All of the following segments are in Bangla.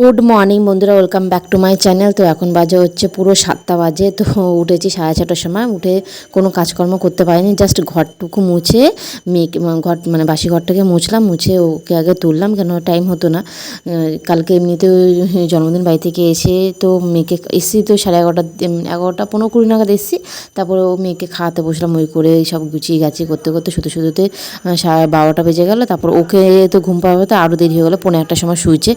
গুড মর্নিং বন্ধুরা, welcome back to my channel. তো এখন বাজে হচ্ছে পুরো সাতটা বাজে। তো উঠেছি সাড়ে ছটার সময়, উঠে কোনো কাজকর্ম করতে পারিনি জাস্ট ঘরটুকু মুছে, মেয়েকে ঘর মানে বাসি ঘরটাকে মুছলাম, মুছে ওকে আগে তুললাম, কেন টাইম হতো না। কালকে এমনিতে জন্মদিন বাড়ি থেকে এসে তো মেয়েকে, এসেছি তো সাড়ে এগারোটা এগারোটা পনেরো কুড়ি নাগাদ এসেছি। তারপরে ও মেয়েকে খাওয়াতে বসলাম, ওই করে সব গুছিয়ে গাছিয়ে করতে করতে শুধু শুধুতে সাড়ে বারোটা বেজে গেলো। তারপর ওকে তো ঘুম পাড়াতে আরও দেরি হয়ে গেলো পনেরো একটার সময় শুয়েছে।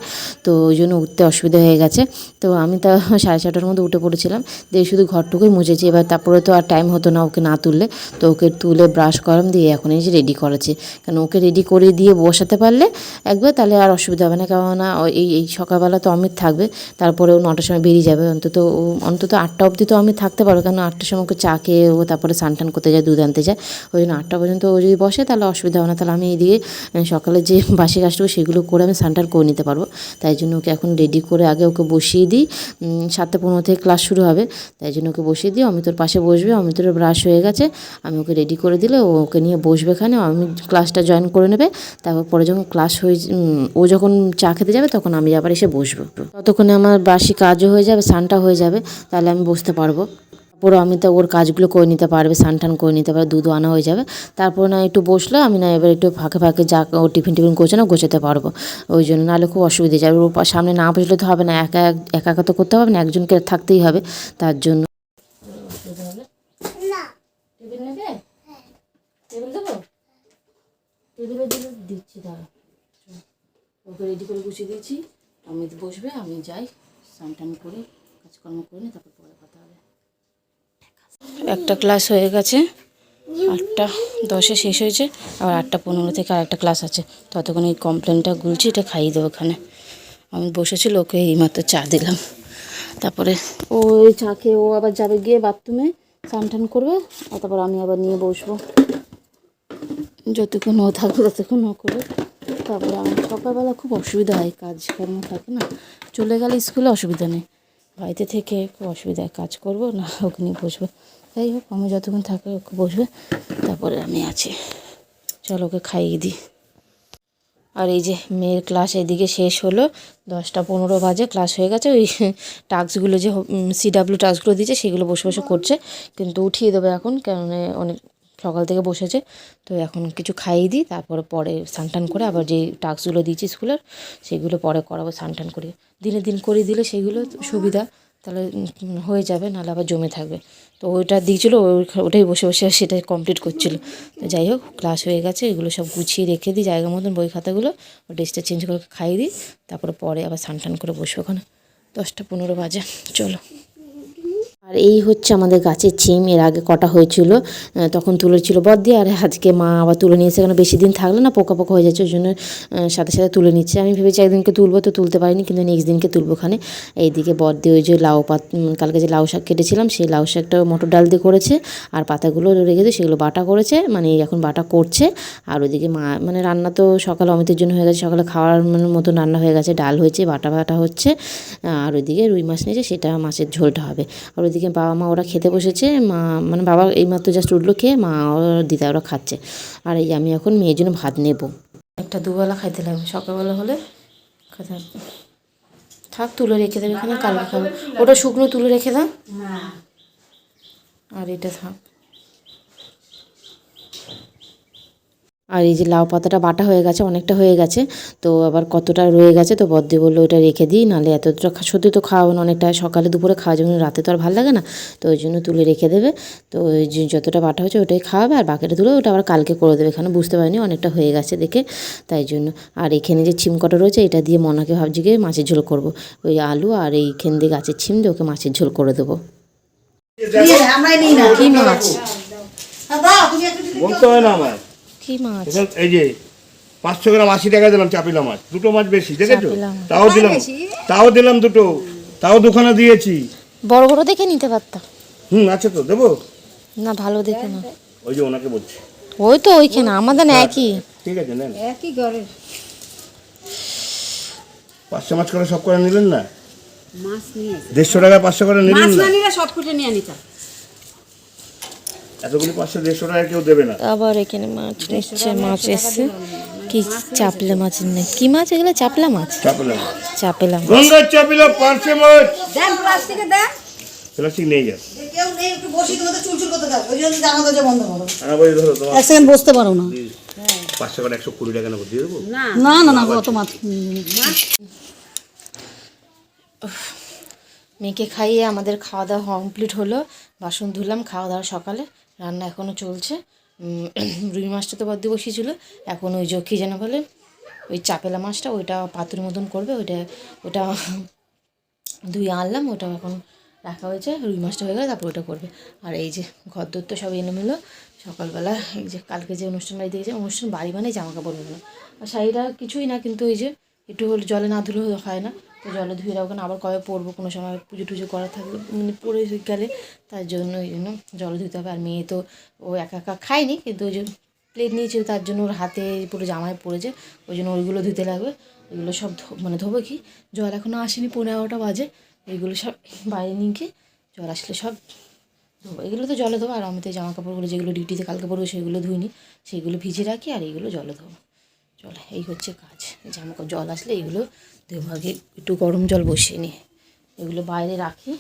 তো ওই জন্য উঠতে অসুবিধা হয়ে গেছে। তো আমি তা সাড়ে ছটার মধ্যে উঠে পড়েছিলাম। দিয়ে শুধু ঘরটুকুই মুছেছি। এবার তারপরে তো আর টাইম হতো না ওকে না তুললে। তো ওকে তুলে ব্রাশ করাম দিয়ে এখন এই যে রেডি করেছি। কারণ ওকে রেডি করে দিয়ে বসাতে পারলে একবার তাহলে আর অসুবিধা হবে না। কেননা এই এই সকালবেলা তো অমিত থাকবে। তারপরে ও নটার সময় বেরিয়ে যাবে। অন্তত ও, অন্তত আটটা অবধি তো অমিত থাকতে পারবে। কারণ আটটার সময় ওকে চা খেয়ে ও তারপরে স্নান করতে যায়, দুধ আনতে যায়। ওই জন্য আটটা পর্যন্ত ও যদি বসে তাহলে অসুবিধা হবে না। তাহলে আমি এদিকে সকালে যে বাসি কাজটুকু সেগুলো করে আমি স্নান করে নিতে পারব। তাই জন্য ওকে এখন রেডি করে আগে ওকে বসিয়ে দিই। সাতটা পনেরো থেকে ক্লাস শুরু হবে। তাই জন্য ওকে বসিয়ে দিই। অমিতর পাশে বসবে। অমিতর ব্রাশ হয়ে গেছে। আমি ওকে রেডি করে দিলে ওকে নিয়ে বসবে এখানে। আমি ক্লাসটা জয়েন করে নেবে। তারপর পরে যখন ক্লাস হয়ে ও যখন চা খেতে যাবে তখন আমি আবার এসে বসবো। ততক্ষণে আমার বাসি কাজও হয়ে যাবে স্নানটা হয়ে যাবে। তাহলে আমি বসতে পারব। পুরো আমি তো ওর কাজগুলো করে নিতে পারবে স্নান টান করে নিতে পারবে দুধও আনা হয়ে যাবে। তারপর না একটু বসলে আমি না এবার একটু ফাঁকে ফাঁকে যা ও টিফিন টিফিন গোছানো গোছাতে পারব। ওই জন্য নাহলে খুব অসুবিধা যাবে। ওর পা- সামনে না বসলে তো হবে না একা এক- একা তো করতে হবে না একজনকে থাকতেই হবে। তার জন্য টেবিল নেবে? টেবিলে দিলে দিচ্ছি দাঁড়া। ওকে রেডি করে গুছিয়ে দিয়েছি। বসবে আমি যাই স্নান টান করে কাজকর্ম করে নিই তারপর পরে কথা একটা ক্লাস হয়ে গেছে। আটটা, দশে শেষ হয়েছে। আবার আটটা পনেরো থেকে আরেকটা ক্লাস আছে। ততক্ষণ এই কমপ্লেনটা গুলছি, এটা খাইয়ে দেবো ওখানে। আমি বসেছিল ওকে এইমাত্র চা দিলাম। তারপরে ও এই চা খেয়ে, ও আবার যাবে গিয়ে বাথরুমে স্নান টান করবে। আর তারপর আমি আবার নিয়ে বসবো। যতক্ষণ ও থাকবে ততক্ষণ ও করবে তারপরে আমার সকালবেলা খুব অসুবিধা হয় কাজকর্ম থাকে না। চলে গেলে স্কুলে অসুবিধা নেই। বাড়িতে থেকে খুব অসুবিধা হয় কাজ করব, না ওকে নিয়ে বসবো। যাই হোক আমি যতক্ষণ থাকে ওকে বসবে, তারপরে আমি আছি। চলো ওকে খাইয়ে দিই। আর এই যে মেয়ের ক্লাস এদিকে শেষ হলো, দশটা পনেরো বাজে, ক্লাস হয়ে গেছে, ওই টাস্কগুলো যে সিডাব্লিউ টাস্কগুলো দিয়েছে, সেগুলো বসে বসে করছে, কিন্তু উঠিয়ে দেবে এখন কারণ অনেক সকাল থেকে বসেছে। তো এখন কিছু খাইয়ে দিই, তারপরে পরে স্নান করে আবার যে টাস্কগুলো দিয়েছি স্কুলের, সেগুলো পরে করাবো স্নান টান করে। দিনে দিন করে দিলে সেগুলো সুবিধা, তাহলে হয়ে যাবে, নাহলে আবার জমে থাকবে। তো ওইটা দিয়েছিলো ওটাই বসে বসে সেটা কমপ্লিট করছিল। তো যাই হোক ক্লাস হয়ে গেছে, এগুলো সব গুছিয়ে রেখে দিই, জায়গা মতন বই খাতাগুলো ড্রেসটা চেঞ্জ করে খাইয়ে দিই, তারপরে পরে আবার স্নান করে বসবো ওখানে। দশটা পনেরো বাজে, চলো। আর এই হচ্ছে আমাদের গাছের ছিম, এর আগে কটা হয়েছিল তখন তুলেছিল বদ দিয়ে আর আজকে মা আবার তুলে নিয়েছে কারণ বেশি দিন থাকলে না, পোকা পোকা হয়ে যাচ্ছে, ওই জন্য সাথে সাথে তুলে নিচ্ছে। আমি ভেবেছি একদিনকে তুলবো, তো তুলতে পারিনি, কিন্তু নেক্সট দিনকে তুলবো ওখানে এইদিকে বদ দিয়ে ওই যে লাউ পাত কালকে যে লাউ শাক কেটেছিলাম, সেই লাউ শাকটা মটর ডাল দিয়ে করেছে, আর পাতাগুলো রেখে দিয়ে সেগুলো বাটা করেছে মানে এখন বাটা করছে। আর ওইদিকে মা মানে রান্না তো সকালে অমিতের জন্য হয়ে গেছে, সকালে খাওয়ার মানে মতন রান্না হয়ে গেছে, ডাল হয়েছে, বাটা বাটা হচ্ছে, আর ওইদিকে রুই মাছ নিয়েছে, সেটা মাছের ঝোলটা হবে। আর ওইদিকে বাবা মা ওরা খেতে বসেছে মা মানে বাবা এইমাত্র জাস্ট উঠল খেয়ে মা ওর দিদা ওরা খাচ্ছে। আর এই আমি এখন মেয়ের জন্য ভাত নেব। একটা দুবেলা খাইতে লাগবে সকালবেলা হলে খেতে থাক তুলে রেখে দেবে এখানে কালকে খাব। ওটা শুকনো তুলে রেখে দাও। আর এটা থাক। আর এই যে লাউ পাতাটা বাটা হয়ে গেছে অনেকটা হয়ে গেছে তো আবার কতটা রয়ে গেছে তো বদ্দি বলল ওটা রেখে দিই নাহলে এতটা সত্যি তো খাওয়াবো না অনেকটা সকালে দুপুরে খাওয়া যাবে না, রাতে তো আর ভালো লাগে না তো ওই জন্য তুলে রেখে দেবে তো ওই যে যতটা বাটা হয়েছে ওটাই খাওয়াবে আর বাকিটা তুলে ওটা আবার কালকে করে দেবে এখানে বুঝতে পারিনি অনেকটা হয়ে গেছে দেখে তাই জন্য। আর এখানে যে ছিম কটা রয়েছে এটা দিয়ে মনাকে ভাবছি গিয়ে মাছের ঝোল করব ওই আলু আর এইখান দিয়ে গাছের ছিম দিয়ে ওকে মাছের ঝোল করে দেবো। কি মাছ? বলতে হয় না আমার কি মাছ? এই যে পাঁচশো গ্রাম আশি টাকা দিলাম চাপিলা মাছ। দুটো মাছ বেশি দেখেছ? তাও দিলাম তাও দিলাম দুটো তাও দুখানা দিয়েছি। বড় বড় দেখে নিতে পারতাম হুম আছে তো দেবো? না ভালো দেখে না। ওই যে ওনাকে বলছি। ওই তো ওইখানে আমাদের না একই। ঠিক আছে নেন। একই ঘরের। পাঁচশো মাছ করে সব করে নিলেন না? মাছ নিয়ে দেড়শো টাকা পাঁচশো করে নিলেন মাছ না? সব কুটে নিয়ে নিতাম। এতগুলি পাঁচশো দেড়শো টাকা কেউ দেবে না। আবার এখানে মাছ নিচ্ছে মাছ এসছে। কি চাপলা মাছ নেই কি মাছ এগুলো? চাপলা মাছ? চাপিলা মাছ। চাপলা মাছ। গঙ্গার চাপিলা পার্শে মাছ। দেন প্লাস্টিকে দেন। প্লাস্টিক নেই যা কেউ নেই একটু বসি তোমাদের চুলচুল করতে দাও। ওই জন্য জানা দরজা বন্ধ করো। ধরো তোমার। এক সেকেন্ড বসতে পারো না। পাঁচশো করে একশো কুড়ি টাকা নেব দিয়ে দেবো? না। না না না অত মাছ। মেয়েকে খাইয়ে আমাদের খাওয়া দাওয়া কমপ্লিট হলো। বাসন ধুলাম খাওয়া দাওয়া সকালে। রান্না এখনও চলছে। রুই মাছটা তো বদ্দি বসিয়েছিল। এখন ওই যে কী যেন বলে, ওই চাপেলা মাছটা, ওইটা পাতুর মতন করবে, ওইটা, ওটা ধুয়ে আনলাম, ওটা এখন রাখা হয়েছে, রুই মাছটা হয়ে গেলে তারপর ওটা করবে। আর এই যে ঘর দর তো সব এনে এলোমেলো সকালবেলা এই যে কালকে যে অনুষ্ঠান বাড়ি দিয়েছে অনুষ্ঠান বাড়ি মানে জামা কাপড় মেলো। আর শাড়িটা কিছুই না, কিন্তু ওই যে একটু হলে জলে না ধুলে হয় না। তো জলে ধুয়ে রাখবেন আবার কবে পরবো, কোনো সময় পুজো টুজো করা থাকলে মানে পরে গেলে তার জন্য ওই জন্য জলে ধুতে হবে। আর মেয়ে তো ও একা একা খায়নি, কিন্তু ওই যে প্লেট নিয়েছিল, তার জন্য ওর হাতে পুরো জামায় পড়েছে, ওই জন্য ওইগুলো ধুতে লাগবে। ওইগুলো সব মানে ধোবো কি? জল এখনও আসেনি পনেরো এগারোটা বাজে। এইগুলো সব বাইরে নিয়ে গিয়ে জল আসলে সব ধোবো। এগুলো তো জলে ধোবো, আর আমি তো জামা কাপড়গুলো যেগুলো ডিউটিতে কালকে পরবো সেগুলো ধুইনি, সেগুলো ভিজে রাখি আর এইগুলো জলে ধোবো। চলে, এই হচ্ছে কাজ। জামা জল আসলে এগুলো দেবো আগে একটু গরম জল বসিয়ে নিই এগুলো বাইরে রাখি।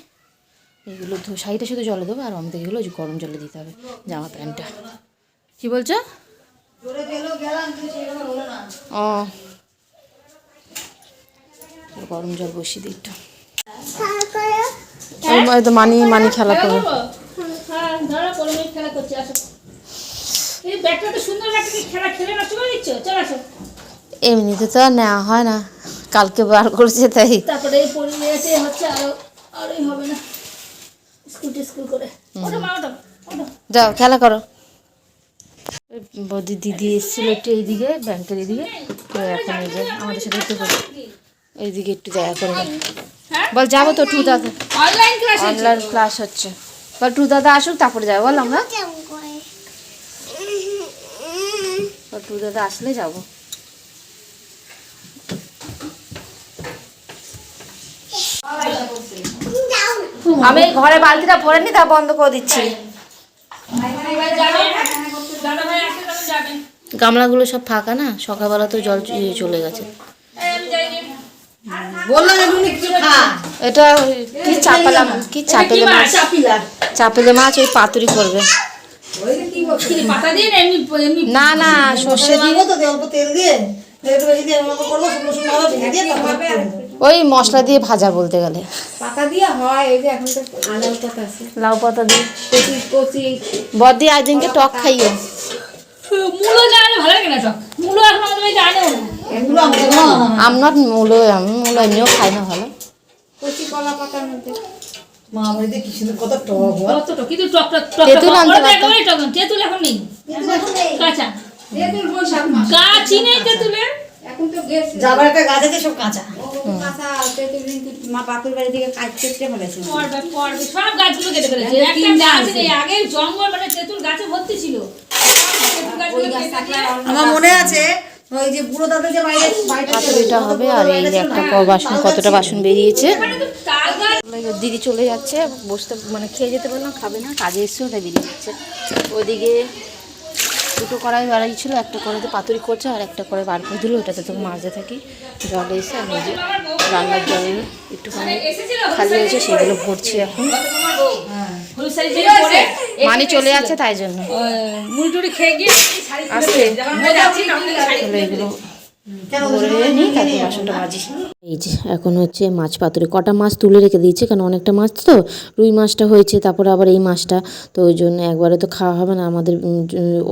এগুলো ধো শাড়িটা শুধু জলে দেবো আর আমাদের এগুলো ওই গরম জলে দিতে হবে জামা প্যান্টটা। কী বলছো? ও। গরম জল বসিয়ে দিই একটু। তো মানি মানি খেলা করবে এমনিতে তো আর নেওয়া হয় না। কালকে বার করেছে তাই। তারপরে এই পরিবেশে হচ্ছে আরও আরোই হবে না। স্কুল টিস্কুল করে। ওটা মা ওটা যাও খেলা করো। ওই বৌদি দিদি এসেছিল একটু এইদিকে ব্যাংকের এইদিকে। তো এখন এই যে আমাদের সাথে একটু বল- এইদিকে একটু দেখা করে দাও। বল যাব তো টু দাদা। অনলাইন ক্লাস অনলাইন ক্লাস হচ্ছে। বল টু দাদা আসুক তারপরে যাব। বল আমরা। টু দাদা আসলে যাব। আমি এই ঘরে বালতিটা ভরে নি তা বন্ধ করে দিচ্ছি। দাদা ভাই আসলে তখন যাবেন গামলাগুলো সব ফাঁকা না? সকালবেলা তো জল চলে গেছে। এটা কি চাপালা কি চাপেলে মাছ? চাপিলা। মাছ ওই পাতুরি করবে। কি পাতা দিয়ে না না না সর্ষে দিয়ে। দিয়ে অল্প তেল দিয়ে। ওই মশলা দিয়ে ভাজা বলতে গেলে। পাতা দিয়ে হয় এই যে এখন তো পাতা আছে। লাউ পাতা দিয়ে। কচি কচি। বদি একদিনকে টক খাইও মূলো না আনলে ভালো লাগে না টক? মূলো এখন না এগুলো আমাদের না, না, না। আমার মূলো আমি মূলো এমনিও খাই না ভালো। কচি কলা পাতার মধ্যে। তেঁতুল এখন নেই। কাঁচা। গাছই নেই তেঁতুলের? এখন তো গাছ আছে সব কাঁচা। কাঁচা মা বাপুর বাড়ি থেকে কাজ কেটে ফেলেছে। পড়বে পড়বে সব গাছগুলো কেটে ফেলেছে। একটা গাছ নেই আগে জঙ্গল মানে তেঁতুল গাছে ভর্তি ছিল। আমার মনে আছে ওই যে বুড়ো দাদা যে বাইরে বাইরে হবে আর এই যে একটা বাসন কতটা বাসন বেরিয়েছে। গাছ দিদি চলে যাচ্ছে বসতে মানে খেয়ে যেতে পারলাম খাবে না কাজে এসেও তাই বেরিয়ে যাচ্ছে। ওইদিকে দুটো কড়াই বাড়াই ছিল একটা কড়াইতে পাতুরি করছে আর একটা কড়াই বার করে দিল ওটাতে তো মাঝে থাকি। জল এসে আর নিজে রান্নার জল একটুখানি খালি হয়েছে সেগুলো ভরছি এখন। মানি চলে আছে তাই জন্য। আস্তে। এগুলো মাজি এই যে এখন হচ্ছে মাছ পাতুরি কটা মাছ তুলে রেখে দিয়েছে কারণ অনেকটা মাছ তো রুই মাছটা হয়েছে তারপরে আবার এই মাছটা তো ওই জন্য একবারে তো খাওয়া হবে না। আমাদের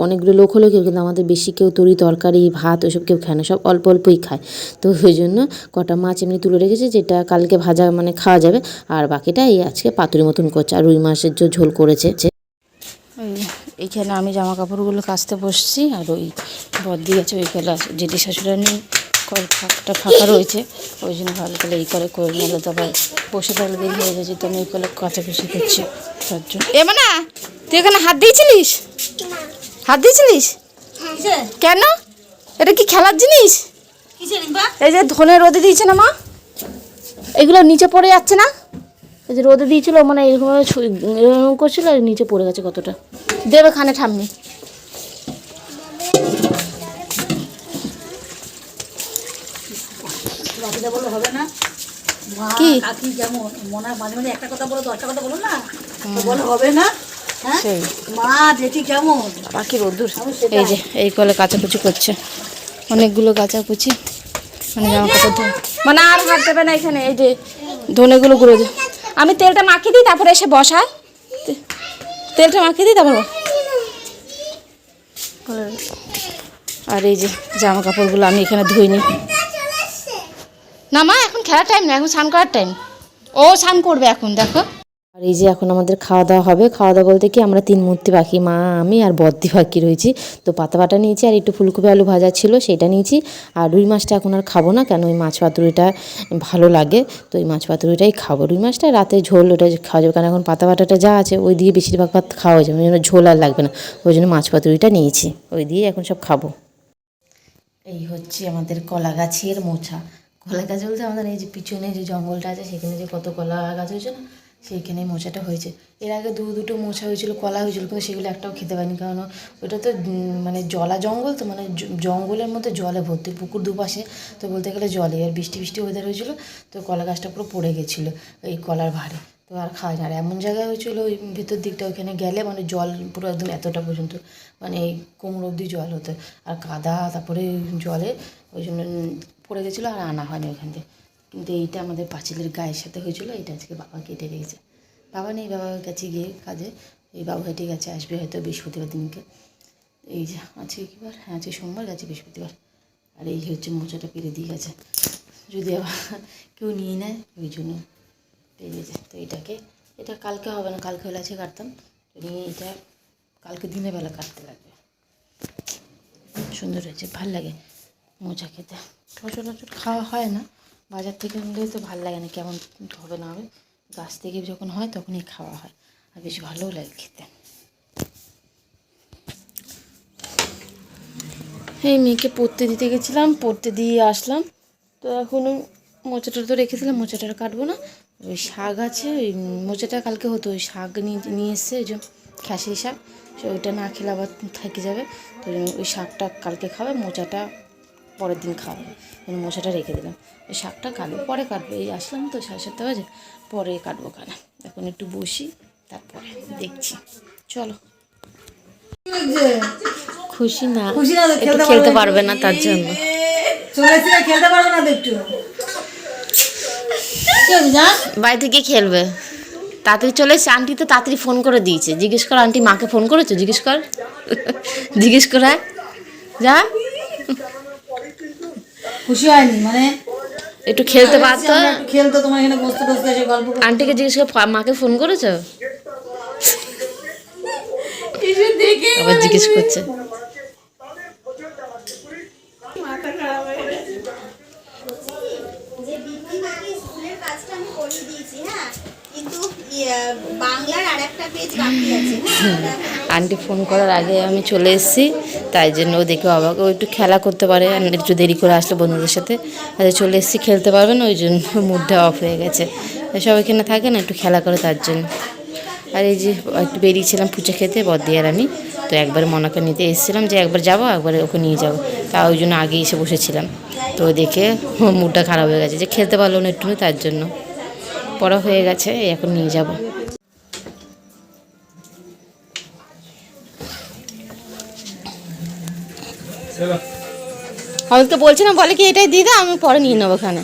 অনেকগুলো লোক হলেও কেউ কিন্তু আমাদের বেশি কেউ তরি তরকারি ভাত ওইসব কেউ খায় না সব অল্প অল্পই খায়। তো ওই জন্য কটা মাছ এমনি তুলে রেখেছে যেটা কালকে ভাজা মানে খাওয়া যাবে। আর বাকিটা এই আজকে পাতুরি মতন করছে আর রুই মাছের যে ঝোল করেছে। এইখানে আমি জামা কাপড়গুলো কাচতে বসছি আর ওই বদ্দি আছে ওই কলে জেঠি শাশুড়া নেই কল ফাঁকটা ফাঁকা রয়েছে ওই জন্য ভালো করে এই করে করে নিলে তো আবার বসে থাকলে দেরি হয়ে গেছে তো আমি এই কলে কাচাকুচি করছি তার জন্য। এ না তুই এখানে হাত দিয়েছিলিস? হাত দিয়েছিলিস? কেন? এটা কি খেলার জিনিস? এই যে ধনে রোদে দিয়েছে না মা? এগুলো নিচে পড়ে যাচ্ছে না? এই যে রোদে দিয়েছিল মানে এরকমভাবে এরকম করছিল আর নিচে পড়ে গেছে কতটা। দেবে খানে ঠাম্মি। বাকিটা বললে হবে না? কি? কাকি যেমন মনে হয় মাঝে মাঝে একটা কথা বলো দশটা কথা বলো না? তো হবে না? মা জেঠি কেমন? বাকি রোদ্দুর। এই যে এই কলে কাচাকুচি করছে। অনেকগুলো কাচাকুচি। মানে জামা কাপড়। মানে আর হাত দেবে না এখানে এই যে ধনেগুলো গুঁড়ো দে আমি তেলটা মাখিয়ে দিই, তারপরে এসে বসা তেলটা মাখিয়ে দিই, তারপর আর এই যে জামা কাপড়গুলো আমি এখানে ধুইনি। না মা, এখন খেলার টাইম না, এখন স্নান করার টাইম ও স্নান করবে এখন, দেখো। আর এই যে এখন আমাদের খাওয়া দাওয়া হবে, খাওয়া দাওয়া বলতে কি আমরা তিন মূর্তি বাকি, মা, আমি আর বদ্দি পাখি রয়েছি। তো পাতা বাটা নিয়েছি আর একটু ফুলকপি আলু ভাজা ছিল, সেটা নিয়েছি। আর রুই মাছটা এখন আর খাব না, কেন ওই মাছ পাতুরিটা ভালো লাগে, তো ওই মাছ পাতুরিটাই খাব। রুই মাছটা রাতে ঝোল, ওটা খাওয়া যাবে, কারণ এখন পাতা বাটাটা যা আছে, ওই দিয়ে বেশিরভাগ ভাত খাওয়া যাবে, ওই জন্য ঝোল আর লাগবে না। ওই জন্য মাছ পাতুরিটা নিয়েছি, ওই দিয়ে এখন সব খাব। এই হচ্ছে আমাদের কলা গাছের মোছা। কলা গাছ বলতে আমাদের এই যে পিছনে যে জঙ্গলটা আছে, সেখানে যে কত কলা গাছ হয়েছে না সেইখানে মোচাটা হয়েছে। এর আগে দু দুটো মোছা হয়েছিল, কলা হয়েছিল, কিন্তু সেগুলো একটাও খেতে পারিনি, কারণ ওটা তো মানে জলা জঙ্গল তো মানে জঙ্গলের মধ্যে জলে ভর্তি, পুকুর দুপাশে, তো বলতে গেলে জলে। আর বৃষ্টি বৃষ্টি ওয়েদার হয়েছিল, তো কলা গাছটা পুরো পড়ে গেছিল এই কলার ভারে তো আর খাওয়া যায় আর এমন জায়গায় হয়েছিল, ওই ভিতর দিকটা, ওইখানে গেলে মানে জল পুরো একদম এতটা পর্যন্ত মানে এই কোমর অবধি জল হতো। আর কাদা, তারপরে জলে, ওই জন্য পড়ে গেছিল, আর আনা হয়নি ওখান থেকে। কিন্তু এইটা আমাদের পাঁচিলের গায়ের সাথে হয়েছিল এটা আজকে বাবা কেটে রেখেছে। বাবা নেই বাবার কাছে গিয়ে কাজে, এই বাবু হেঁটে গেছে আসবে হয়তো বৃহস্পতিবার দিনকে। এই যে, আজকে কী বার? হ্যাঁ আজকে সোমবার গেছে বৃহস্পতিবার। আর এই হচ্ছে মোচাটা পেরে দিয়ে গেছে। যদি আবার কেউ নিয়ে নেয়, ওই জন্য পেরিয়েছে তো এটাকে, এটা কালকে হবে না, কালকে হলে আছে কাটতাম। নিয়ে এটা কালকে দিনের বেলা কাটতে লাগবে। সুন্দর হয়েছে, ভালো লাগে মোচা খেতে। সচরাচর খাওয়া হয় না। বাজার থেকে নিলে তো ভালো লাগে না, কেমন হবে না হবে। গাছ থেকে যখন হয় তখনই খাওয়া হয়, আর বেশ ভালোও লাগে খেতে। এই মেয়েকে পড়তে দিতে গেছিলাম, পড়তে দিয়ে আসলাম। তো এখন মোচাটা তো রেখেছিলাম, মোচাটা কাটবো না। ওই শাক আছে, ওই মোচাটা কালকে হতো, ওই শাক নিয়ে নিয়ে এসছে, ওই যে খ্যাসি শাক। সে ওইটা না খেলে আবার থেকে যাবে। তো ওই শাকটা কালকে খাবে, মোচাটা পরের দিন খাওয়াবে আমি মোচাটা রেখে দিলাম। ওই শাকটা কাটবো। পরে কাটবো। এই আসলাম তো সাড়ে সাতটা বাজে। পরে কাটবো কানে এখন একটু বসি তারপরে দেখছি। চলো। খুশি না? একটু খেলতে পারবে না তার জন্য। খেলতে পারবে না একটু। খেলবে। তাড়াতাড়ি চলে এসছে। আন্টি তো তাড়াতাড়ি ফোন করে দিয়েছে। জিজ্ঞেস কর আন্টি মাকে ফোন করেছ? জিজ্ঞেস কর। জিজ্ঞেস কর আয়। যা। খুশি হয়নি মানে একটু খেলতে পারতো? আমরা একটু খেলতো তোমার এখানে বসতে বসতে এসে গল্প আন্টিকে জিজ্ঞেস কর মাকে ফোন করেছ? আবার জিজ্ঞেস করছে যে বিপি মাকে স্কুলের কাজটা আমি করিয়ে দিয়েছি হ্যাঁ ইয়ে, আন্টি ফোন করার আগে আমি চলে এসেছি তাই জন্য ও দেখে অবাক। ও একটু খেলা করতে পারে একটু দেরি করে আসলে বন্ধুদের সাথে। আর চলে এসেছি খেলতে পারবে না ওই জন্য মুডটা অফ হয়ে গেছে। সব এখানে থাকে না একটু খেলা করে তার জন্য। আর এই যে একটু বেরিয়েছিলাম ফুচা খেতে বদ্দি আর আমি। তো একবার মনাকে নিতে এসেছিলাম যে একবার যাব একবার ওকে নিয়ে যাব। তা ওই জন্য আগে এসে বসেছিলাম। তো দেখে মুডটা খারাপ হয়ে গেছে যে খেলতে পারল না একটু তার জন্য। পড়া হয়ে গেছে এখন নিয়ে যাব। আমি তো বলছিলাম বলে কি এটাই দিয়ে দাও আমি পরে নিয়ে নেব ওখানে।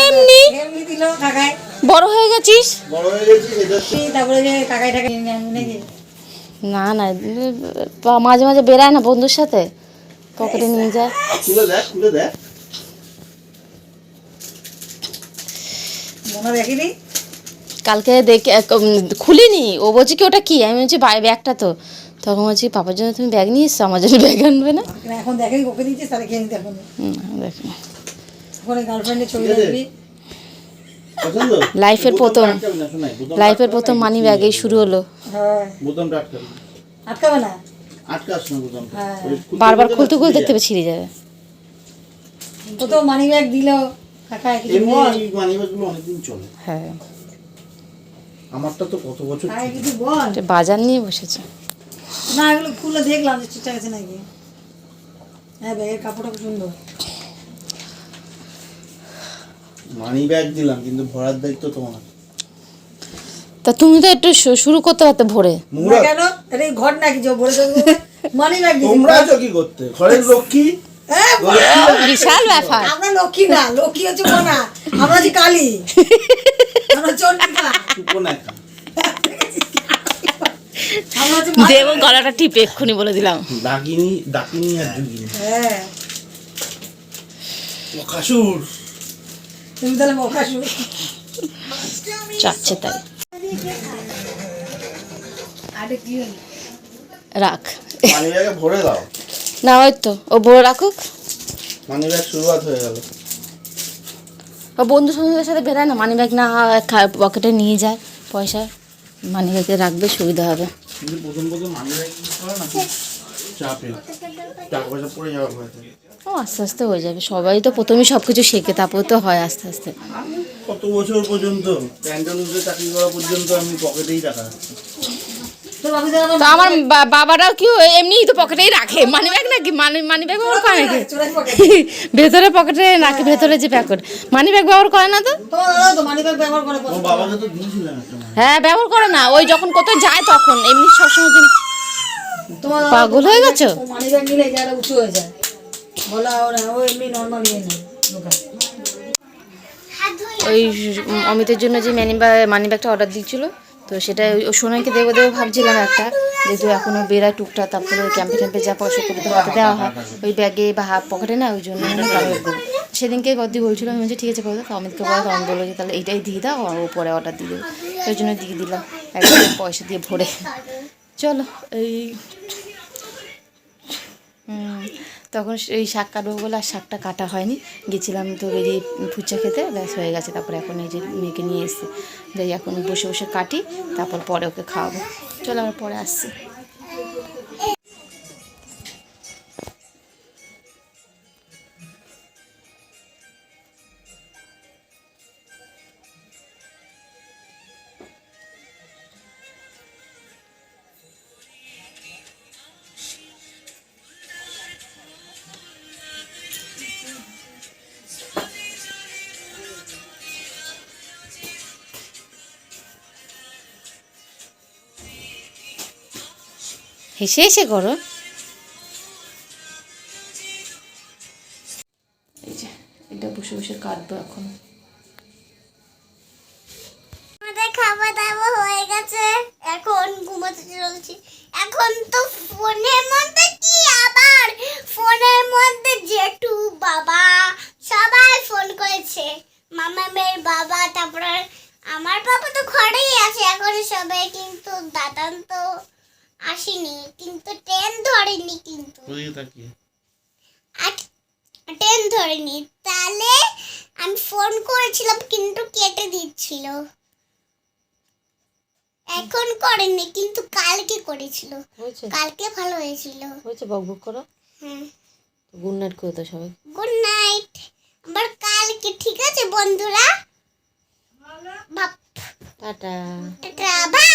এমনি। এমনি দিল কাকায়। বড় হয়ে গেছিস? বড় হয়ে গেছি এটা তারপরে যে কাকায় টাকা নিয়ে নাকি না না মাঝে মাঝে বেরায় না বন্ধুর সাথে? পকেটে নিয়ে যায়। খুলে দেখ খুলে দেখ। মনে দেখিনি? কালকে দেখে খুলিনি। ও বলছে কি ওটা কি? আমি বলছি "বাই- ব্যাগটা তো। তখন বলছি পাপার জন্য তুমি ব্যাগ নিয়ে এসছো? আমার জন্য ব্যাগ আনবে না? এখন দেখেনি ওকে দিচ্ছিস তাহলে খেয়ে দেখো ওখানে গার্লফ্রেন্ডের ছবি ঠিক আছে। রাখবি পছন্দ লাইফের প্রথম লাইফের প্রথম মানি ব্যাগেই শুরু হলো। হ্যাঁ। হ্যাঁ। বারবার খুলতে খুলতে ছিঁড়ে দেখতে ছিঁড়ে যাবে। প্রথম মানি ব্যাগ দিল হ্যাঁ। আমারটা তো কত বছর কাকায় কিছু বল? এটা বাজার নিয়ে বসেছে। না এগুলো খুলে দেখলাম যে ঠিকঠাক আছে নাকি। হ্যাঁ ব্যাগের কাপড়টা খুব সুন্দর। মানি ব্যাগ দিলাম কিন্তু ভরার দায়িত্ব তোমার। তা তুমি তো একটু শুরু করতে পারতে ভোরে। কেন? এটা ঘর নাকি যে বলে? মানি ব্যাগ তোমরা আছো কি করতে? ঘরের লক্ষ্মী? হ্যাঁ বিশাল ব্যাপার। আমরা লক্ষ্মী না লক্ষ্মী হচ্ছে মনা আমরা যে কালী। আমরা চন্ডিকা দেব গলাটা টিপে এক্ষুনি বলে দিলাম। ডাকিনি ডাকিনি আর হ্যাঁ। তুমি তাহলে মকাসুর চাচ্ছে তাই। রাখ। ভরে দাও। না ওই তো ও ভরে রাখুক। মানি ব্যাগ শুরুয়াত হয়ে গেল। বন্ধু বন্ধুদের সাথে বেরায় না মানি ব্যাগ না পকেটে নিয়ে যায় পয়সা মানি ব্যাগে রাখবে সুবিধা হবে। প্রথম প্রথম মানি ব্যাগ না চাপে। টাকা পয়সা পড়ে যাওয়ার ভয় থাকে। ও আস্তে আস্তে হয়ে যাবে। সবাই তো প্রথমেই সব কিছু শেখে তারপরে তো হয় আস্তে আস্তে। কত বছর পর্যন্ত? প্যান্টালুজে চাকরি করা পর্যন্ত আমি পকেটেই টাকা তো বাবু দাদা তো আমার বাবারাও কি এমনিই তো পকেটেই রাখে? মানি ব্যাগ নাকি? মানি মানি ব্যাগ ব্যবহার করে নাকি? ভেতরে পকেটে নাকি? ভেতরে যে প্যাকেট মানি ব্যাগ ব্যবহার করে না তো? হ্যাঁ ব্যবহার করে না। ওই যখন কোথাও যায় তখন। এমনি সবসময় পাগল হয়ে গেছো? মানি ব্যাগ নিলে উঁচু হয়ে যায়। ওই অমিতের জন্য যে মানি মানি ব্যাগটা অর্ডার দিয়েছিল, তো সেটা ওই ও সোনাইকে দেবো দেবো ভাবছিলাম একটা, যেহেতু এখনও বেড়ায় টুকটা তারপরে ওই ক্যাম্পে ক্যাম্পে যা পয়সা করে দেওয়া দেওয়া হয়, ওই ব্যাগে বা হাফ পকেটে না, ওই জন্য আমি সেদিনকে বদি বলছিল, আমি বলছি, ঠিক আছে, বলো তো। অমিতকে বলো আমি বলল যে, তাহলে এইটাই দিয়ে দাও, আর ও পরে অর্ডার দিয়ে দেবো। ওই জন্য দিয়ে দিলাম, একদম পয়সা দিয়ে ভরে। চলো, এই তখন এই শাক কাটবো বলে আর শাকটা কাটা হয়নি। গেছিলাম তো বেরিয়ে ফুচা খেতে, ব্যাস হয়ে গেছে। তারপর এখন এই যে মেয়েকে নিয়ে এসছে। যাই এখন বসে বসে কাটি, তারপর পরে ওকে খাওয়াবো। চলো আমরা পরে আসছি। হেসে হেসে করো। এই যে এটা বসে বসে কাটবো এখন। আমাদের খাওয়া দাওয়া হয়ে গেছে। এখন ঘুমাতে চলছি। এখন তো ফোনের মধ্যে কি আবার? ফোনের মধ্যে জেঠু বাবা সবাই ফোন করেছে। মামা মেয়ের বাবা তারপরে আমার বাবা তো ঘরেই আছে এখন সবাই কিন্তু দাদান তো আসেনি কিন্তু ট্রেন ধরেনি কিন্তু। ওদিকে তাকিয়ে ট্রেন ধরেনি তাহলে আমি ফোন করেছিলাম কিন্তু কেটে দিচ্ছিল। এখন করেনি কিন্তু কালকে করেছিল। হয়েছে? কালকে ভালো হয়েছিল। হয়েছে? বক বক করো। হ্যাঁ গুড নাইট করে তো সবাই। গুড নাইট আবার কালকে ঠিক আছে বন্ধুরা? বাপ। টাটা। Tata bye